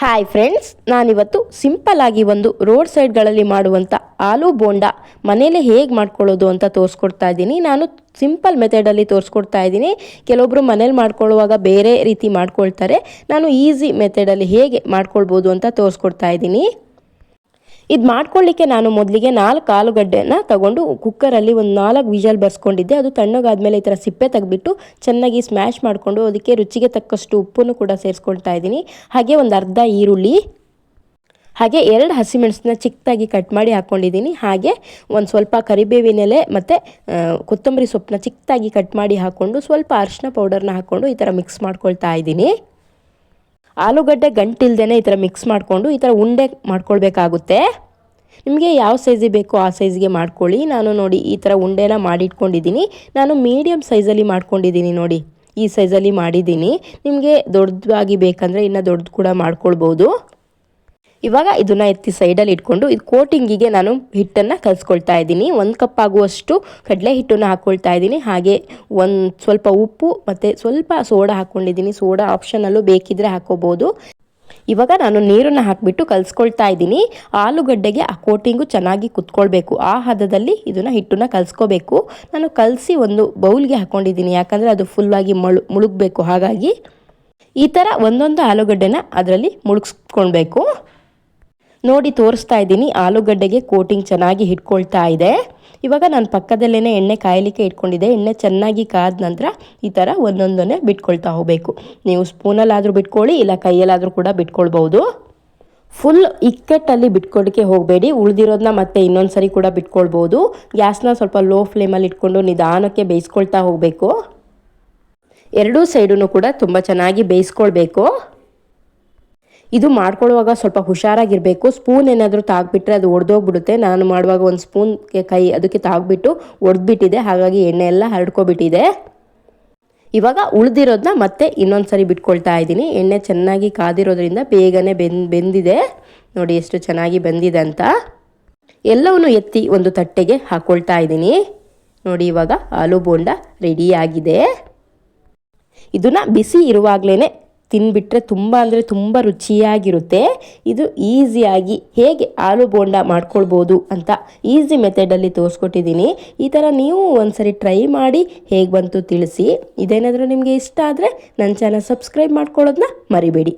Hi friends ನಾನಿವತ್ತು simple ಆಗಿ ಒಂದು ರೋಡ್ ಸೈಡ್ಗಳಲ್ಲಿ ಮಾಡುವಂಥ ಆಲೂ ಬೋಂಡ ಮನೇಲೆ ಹೇಗೆ ಮಾಡ್ಕೊಳ್ಳೋದು ಅಂತ ತೋರಿಸ್ಕೊಡ್ತಾ ಇದ್ದೀನಿ. ನಾನು ಸಿಂಪಲ್ ಮೆಥಡಲ್ಲಿ ತೋರಿಸ್ಕೊಡ್ತಾ ಇದ್ದೀನಿ. ಕೆಲವೊಬ್ಬರು ಮನೇಲಿ ಮಾಡ್ಕೊಳ್ಳುವಾಗ ಬೇರೆ ರೀತಿ ಮಾಡ್ಕೊಳ್ತಾರೆ. ನಾನು ಈಸಿ ಮೆಥಡಲ್ಲಿ ಹೇಗೆ ಮಾಡ್ಕೊಳ್ಬೋದು ಅಂತ ತೋರಿಸ್ಕೊಡ್ತಾ ಇದ್ದೀನಿ. ಇದು ಮಾಡ್ಕೊಳ್ಳಿಕ್ಕೆ ನಾನು ಮೊದಲಿಗೆ ನಾಲ್ಕು ಆಲೂಗಡ್ಡೆನ ತಗೊಂಡು ಕುಕ್ಕರಲ್ಲಿ ಒಂದು ನಾಲ್ಕು ವಿಜಲ್ ಬರ್ಸ್ಕೊಂಡಿದ್ದೆ. ಅದು ತಣ್ಣಗಾದ್ಮೇಲೆ ಈ ಥರ ಸಿಪ್ಪೆ ತೆಗೆದ್ಬಿಟ್ಟು ಚೆನ್ನಾಗಿ ಸ್ಮ್ಯಾಶ್ ಮಾಡಿಕೊಂಡು ಅದಕ್ಕೆ ರುಚಿಗೆ ತಕ್ಕಷ್ಟು ಉಪ್ಪನ್ನು ಕೂಡ ಸೇರಿಸ್ಕೊಳ್ತಾ ಇದ್ದೀನಿ. ಹಾಗೆ ಒಂದು ಅರ್ಧ ಈರುಳ್ಳಿ, ಹಾಗೆ ಎರಡು ಹಸಿಮೆಣಸನ್ನ ಚಿಕ್ಕದಾಗಿ ಕಟ್ ಮಾಡಿ ಹಾಕ್ಕೊಂಡಿದ್ದೀನಿ ಹಾಗೆ ಒಂದು ಸ್ವಲ್ಪ ಕರಿಬೇವಿನೆಲೆ ಮತ್ತು ಕೊತ್ತಂಬರಿ ಸೊಪ್ಪನ್ನ ಚಿಕ್ಕದಾಗಿ ಕಟ್ ಮಾಡಿ ಹಾಕ್ಕೊಂಡು ಸ್ವಲ್ಪ ಅರಿಶಿನ ಪೌಡರ್ನ ಹಾಕ್ಕೊಂಡು ಈ ಥರ ಮಿಕ್ಸ್ ಮಾಡ್ಕೊಳ್ತಾ ಇದ್ದೀನಿ. ಆಲೂಗಡ್ಡೆ ಗಂಟಿಲ್ದೇ ಈ ಥರ ಮಿಕ್ಸ್ ಮಾಡಿಕೊಂಡು ಈ ಥರ ಉಂಡೆ ಮಾಡ್ಕೊಳ್ಬೇಕಾಗುತ್ತೆ. ನಿಮಗೆ ಯಾವ ಸೈಜಿಗೆ ಬೇಕೋ ಆ ಸೈಜ್ಗೆ ಮಾಡ್ಕೊಳ್ಳಿ. ನಾನು ನೋಡಿ ಈ ಥರ ಉಂಡೆನ ಮಾಡಿಟ್ಕೊಂಡಿದ್ದೀನಿ. ನಾನು ಮೀಡಿಯಮ್ ಸೈಜಲ್ಲಿ ಮಾಡ್ಕೊಂಡಿದ್ದೀನಿ ನೋಡಿ. ಈ ಸೈಜಲ್ಲಿ ಮಾಡಿದ್ದೀನಿ. ನಿಮಗೆ ದೊಡ್ಡದಾಗಿ ಬೇಕಂದರೆ ಇನ್ನೂ ದೊಡ್ಡದು ಕೂಡ ಮಾಡ್ಕೊಳ್ಬೋದು. ಇವಾಗ ಇದನ್ನು ಎತ್ತಿ ಸೈಡಲ್ಲಿ ಇಟ್ಕೊಂಡು ಇದು ಕೋಟಿಂಗಿಗೆ ನಾನು ಹಿಟ್ಟನ್ನು ಕಲಿಸ್ಕೊಳ್ತಾ ಇದ್ದೀನಿ. ಒಂದು ಕಪ್ ಆಗುವಷ್ಟು ಕಡಲೆ ಹಿಟ್ಟನ್ನು ಹಾಕ್ಕೊಳ್ತಾ ಇದ್ದೀನಿ. ಹಾಗೆ ಒಂದು ಸ್ವಲ್ಪ ಉಪ್ಪು ಮತ್ತು ಸ್ವಲ್ಪ ಸೋಡಾ ಹಾಕ್ಕೊಂಡಿದ್ದೀನಿ ಸೋಡಾ ಆಪ್ಷನಲ್ಲೂ ಬೇಕಿದ್ದರೆ ಹಾಕೋಬೋದು. ಇವಾಗ ನಾನು ನೀರನ್ನು ಹಾಕಿಬಿಟ್ಟು ಕಲಿಸ್ಕೊಳ್ತಾ ಇದ್ದೀನಿ. ಆಲೂಗಡ್ಡೆಗೆ ಆ ಕೋಟಿಂಗು ಚೆನ್ನಾಗಿ ಕುತ್ಕೊಳ್ಬೇಕು. ಆ ಹದದಲ್ಲಿ ಇದನ್ನು ಹಿಟ್ಟನ್ನು ಕಲಿಸ್ಕೋಬೇಕು. ನಾನು ಕಲಸಿ ಒಂದು ಬೌಲ್ಗೆ ಹಾಕ್ಕೊಂಡಿದ್ದೀನಿ ಯಾಕಂದರೆ ಅದು ಫುಲ್ಲಾಗಿ ಮಳು, ಮುಳುಗಬೇಕು. ಹಾಗಾಗಿ ಈ ಥರ ಒಂದೊಂದು ಆಲೂಗಡ್ಡೆನ ಅದರಲ್ಲಿ ಮುಳುಗಿಸ್ಕೊಳ್ಬೇಕು. ನೋಡಿ ತೋರಿಸ್ತಾ ಇದ್ದೀನಿ. ಆಲೂಗಡ್ಡೆಗೆ ಕೋಟಿಂಗ್ ಚೆನ್ನಾಗಿ ಹಿಡ್ಕೊಳ್ತಾ ಇದೆ. ಇವಾಗ ನಾನು ಪಕ್ಕದಲ್ಲೇ ಎಣ್ಣೆ ಕಾಯಲಿಕ್ಕೆ ಇಟ್ಕೊಂಡಿದ್ದೆ. ಎಣ್ಣೆ ಚೆನ್ನಾಗಿ ಕಾದ ನಂತರ ಈ ಥರ ಒಂದೊಂದನ್ನೇ ಬಿಟ್ಕೊಳ್ತಾ ಹೋಗಬೇಕು. ನೀವು ಸ್ಪೂನಲ್ಲಾದರೂ ಬಿಟ್ಕೊಳ್ಳಿ, ಇಲ್ಲ ಕೈಯಲ್ಲಾದರೂ ಕೂಡ ಬಿಟ್ಕೊಳ್ಬೋದು ಫುಲ್ ಇಕ್ಕಟ್ಟಲ್ಲಿ ಬಿಟ್ಕೊಡಕ್ಕೆ ಹೋಗಬೇಡಿ. ಉಳಿದಿರೋದನ್ನ ಮತ್ತೆ ಇನ್ನೊಂದು ಸರಿ ಕೂಡ ಬಿಟ್ಕೊಳ್ಬೋದು ಗ್ಯಾಸ್ನ ಸ್ವಲ್ಪ ಲೋ ಫ್ಲೇಮಲ್ಲಿ ಇಟ್ಕೊಂಡು ನಿಧಾನಕ್ಕೆ ಬೇಯಿಸ್ಕೊಳ್ತಾ ಹೋಗಬೇಕು. ಎರಡೂ ಸೈಡೂ ಕೂಡ ತುಂಬ ಚೆನ್ನಾಗಿ ಬೇಯಿಸ್ಕೊಳ್ಬೇಕು. ಇದು ಮಾಡ್ಕೊಳ್ಳುವಾಗ ಸ್ವಲ್ಪ ಹುಷಾರಾಗಿರಬೇಕು. ಸ್ಪೂನ್ ಏನಾದರೂ ತಾಗ್ಬಿಟ್ರೆ ಅದು ಒಡೆದೋಗ್ಬಿಡುತ್ತೆ. ನಾನು ಮಾಡುವಾಗ ಒಂದು ಸ್ಪೂನ್ಗೆ ಕೈ ಅದಕ್ಕೆ ತಾಗ್ಬಿಟ್ಟು ಒಡೆದ್ಬಿಟ್ಟಿದೆ. ಹಾಗಾಗಿ ಎಣ್ಣೆ ಎಲ್ಲ ಹರಡ್ಕೊಬಿಟ್ಟಿದೆ. ಇವಾಗ ಉಳಿದಿರೋದನ್ನ ಮತ್ತೆ ಇನ್ನೊಂದು ಸರಿ ಬಿಟ್ಕೊಳ್ತಾ ಇದ್ದೀನಿ. ಎಣ್ಣೆ ಚೆನ್ನಾಗಿ ಕಾದಿರೋದ್ರಿಂದ ಬೇಗನೆ ಬೆಂದ್, ಬೆಂದಿದೆ. ನೋಡಿ ಎಷ್ಟು ಚೆನ್ನಾಗಿ ಬೆಂದಿದೆ ಅಂತ. ಎಲ್ಲವನ್ನು ಎತ್ತಿ ಒಂದು ತಟ್ಟೆಗೆ ಹಾಕ್ಕೊಳ್ತಾ ಇದ್ದೀನಿ. ನೋಡಿ ಇವಾಗ ಆಲೂ ಬೋಂಡ ರೆಡಿಯಾಗಿದೆ ಇದನ್ನು ಬಿಸಿ ಇರುವಾಗಲೇ ತಿನ್ಬಿಟ್ರೆ ತುಂಬ ಅಂದರೆ ತುಂಬ ರುಚಿಯಾಗಿರುತ್ತೆ. ಇದು ಈಸಿಯಾಗಿ ಹೇಗೆ ಆಲೂ ಬೋಂಡ ಮಾಡ್ಕೊಳ್ಬೋದು ಅಂತ ಈಸಿ ಮೆಥಡಲ್ಲಿ ತೋರಿಸ್ಕೊಟ್ಟಿದ್ದೀನಿ. ಈ ಥರ ನೀವು ಒಂದ್ಸರಿ ಟ್ರೈ ಮಾಡಿ ಹೇಗೆ ಬಂತು ತಿಳಿಸಿ. ಇದೇನಾದರೂ ನಿಮಗೆ ಇಷ್ಟ ಆದರೆ ನನ್ನ ಚಾನಲ್ ಸಬ್ಸ್ಕ್ರೈಬ್ ಮಾಡ್ಕೊಳ್ಳೋದನ್ನ ಮರಿಬೇಡಿ.